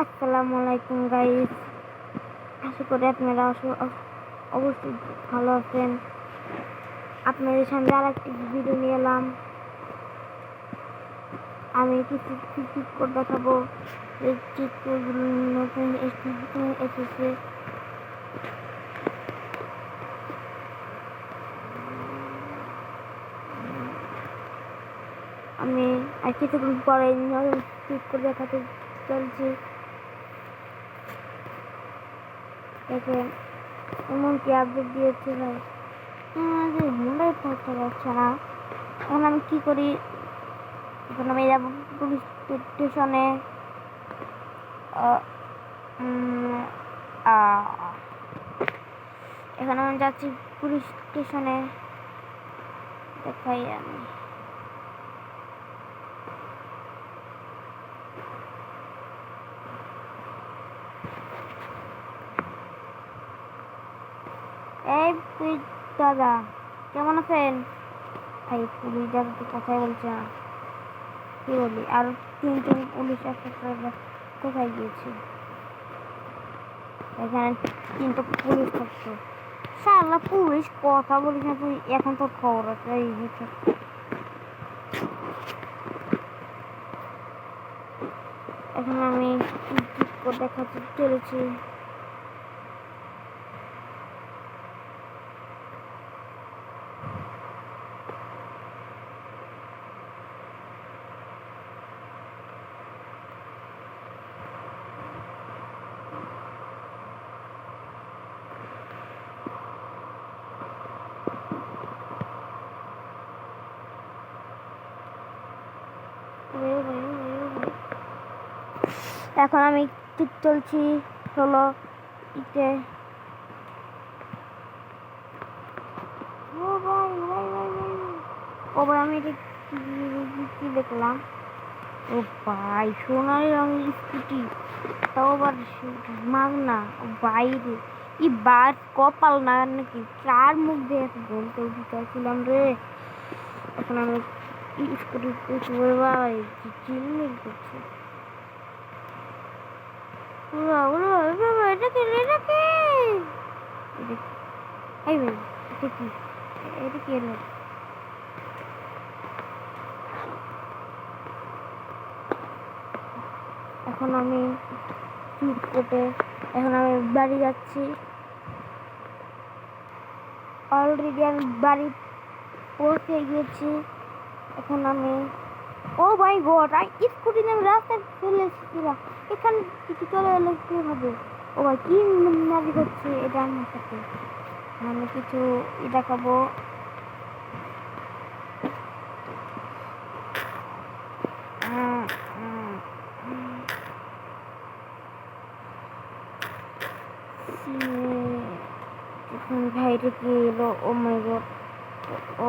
আসসালামু আলাইকুম গাইস আশা করি আপনারা অবশ্যই ভালো আছেন। আপনাদের সামনে আর একটি ভিডিও নিয়ে এলাম। আমি কিছু চিট কোড দেখাবো। এই নতুন এসেছে। আমি আর কিছুক্ষণ পরে নতুন চিট কোড দেখাতে চলছি। দেখেন এমন কি আপডেট দিয়েছে ভাই আমাদের হুন্ডাই পড়তে পারছে না। এখন আমি কি করি? এখন আমি যাব পুলিশ স্টেশনে এখন আমি যাচ্ছি পুলিশ স্টেশনে দেখাই আমি। এই দাদা, কেমন আছেন? ভাই, পুলিশ দাদা তো কথাই বলছে না। কি বলি, আর তিনজন পুলিশ একটা কোথায় গিয়েছে? এখানে তিনটা পুলিশ থাকতো সারা পুলিশ কথা বলিস না তুই, এখন তোর খবর আছে, এই হচ্ছে এখন আমি দেখাতে চলেছি এখন আমি ঠিক চলছি? হলো ইতে। ও ভাই ভাই ভাই ভাই ও ভাই আমি এটা কি- কি দেখলাম? ও ভাই সোনালি রঙের স্কুটি। তাও আবার মাগনা বাইরে। ই বাস, কপাল না নাকি? কার মুখ দিয়ে বলতে চাইছিলাম রে। এখন আমি স্কুটি ভাই চিল্লি করছে? এটা এখন আমি চুপ কেটে, এখন আমি বাড়ি যাচ্ছি। অলরেডি আমি বাড়ি পৌঁছে গিয়েছি এখন আমি ও মাই গড, আই স্কুটি নিয়ে আমি রাস্তায় ফেলে এসেছিলাম। এখানে কিছু চলে এলো কীভাবে ও ভাই কি নাজি করছে এটা আমার সাথে আমি কিছু দেখাবো। ভাইটা কি এলো? Oh my god. ও।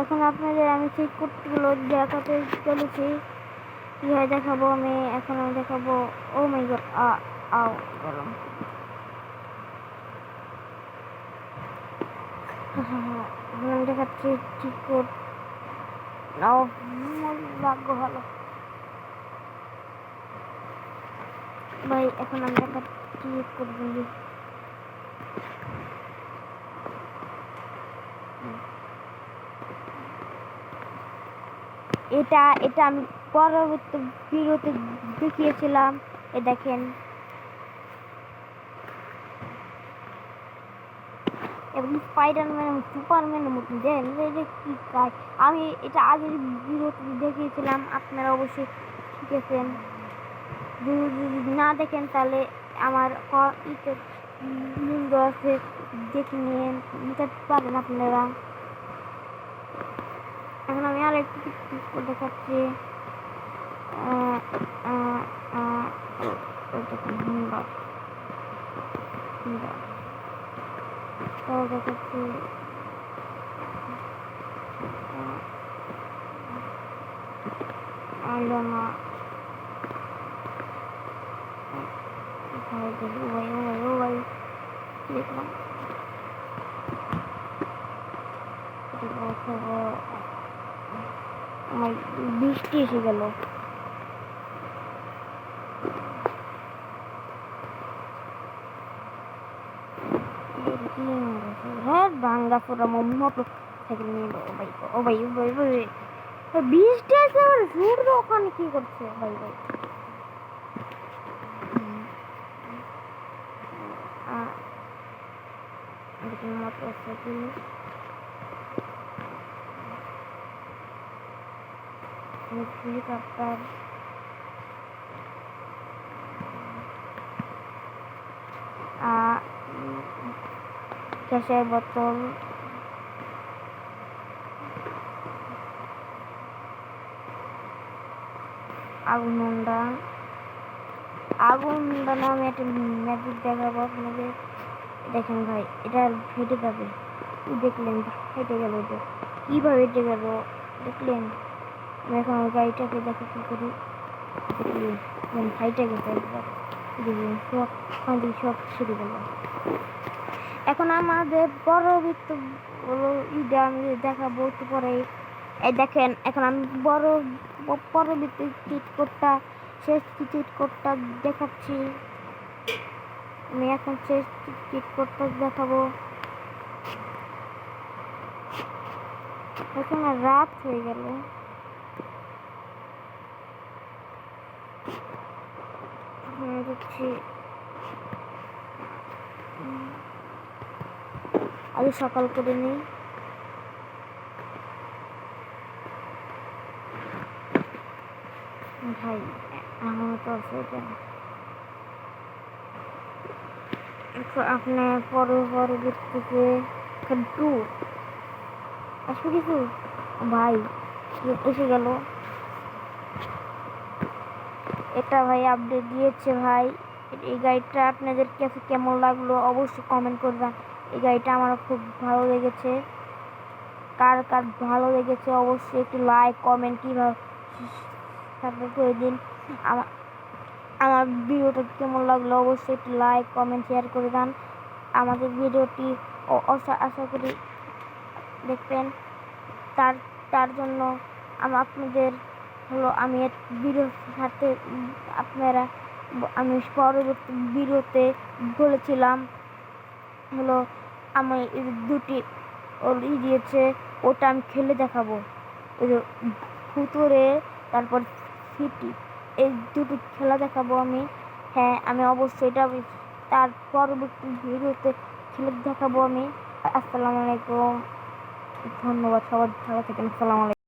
এখন আপনাদের আমি চেক করতেগুলো দেখাতে চলেছি। কীভাবে দেখাবো আমি, এখন আমি দেখাবো ও মাই গড আও, গরম। আমি দেখাচ্ছি ঠিক কোড নাও ভাগ্য ভালো। ভাই, এখন আমি দেখাচ্ছি ঠিক কোড বলি এটা এটা আমি পরবর্তী ভিডিওতে দেখিয়েছিলাম। এ দেখেন। এবং স্পাইডারম্যান সুপারম্যানের মতন দেন এটা কি কাজ। আমি এটা আগের ভিডিওতে দেখিয়েছিলাম, আপনারা অবশ্যই শিখেছেন যদি না দেখেন, তাহলে আমার লিঙ্ক আছে, দেখে নিয়ে নিতে পারেন আপনারা। এখন আমি আর একটু কিছু দেখাচ্ছি আহ, আহ, আহ, দেখুন হুন্ডা হুন্ডা তাও দেখাচ্ছি আলো না ভাই দেখি ও ভাই ও ভাই ও ভাই দেখলাম আমার বৃষ্টি এসে গেল হ্যাঁ ভাঙ্গা ফোরা এলো ও ভাই ও ভাই ভাই বৃষ্টি আছে আবার ওখানে কি করছে ভাই ভাই মোটর সাইকেল হেলিকপ্টার গ্যাসের বোতল। আগুন হুন্ডা আগুন হুন্ডা নামে একটা ম্যাজিক দেখাবো আপনাদের। দেখেন ভাই, এটা ফেটে যাবে। দেখলেন ফেটে গেল এটা। কীভাবে ফেটে গেল? দেখলেন? আমি এখন গাড়িটাকে দেখো কী করি। ফাইটে গেছে সব ওখান সব ছেড়ে গেল এখন আমাদের পরবর্তী ঈদে আমি দেখাবো একটু পরে। এই দেখেন, এখন আমি বড় পরবর্তী চিট কোডটা শেষ চিট কোডটা দেখাচ্ছি। আমি এখন শেষ চিট কোডটা দেখাবো। এখন রাত হয়ে গেল আমি দেখছি। আগে সকাল করে নিই। ভাই আমার তো আছে এটা। আপনি পরে পরবর্তীতে টু আসবে কিছু ভাই, এসে গেল। এটা ভাই আপডেট দিয়েছে ভাই। এই গাড়িটা আপনাদের কাছে কেমন লাগল অবশ্যই কমেন্ট করবেন। এই গাড়িটা আমার খুব ভালো লেগেছে। কার কার ভালো লেগেছে অবশ্যই একটু লাইক কমেন্ট কীভাবে করে দিন। আমার ভিডিওটা কেমন লাগল অবশ্যই একটু লাইক কমেন্ট শেয়ার করে দেন। আমাদের ভিডিওটি আশা করি দেখবেন। তার তার জন্য আপনাদের হলো আমি ভিডিও সাথে আপনারা আমি পরবর্তী ভিডিওতে বলেছিলাম, হলো আমি দুটি ই দিয়েছে, ওটা আমি খেলে দেখাবো। ওই তারপর সিটি, এই দুটো খেলা দেখাবো আমি। হ্যাঁ আমি অবশ্যই এটা তার পরবর্তী ভিডিওতে খেলে দেখাবো আমি। আসসালামু আলাইকুম। ধন্যবাদ সবার, ভালো থাকেন। আসসালামু আলাইকুম।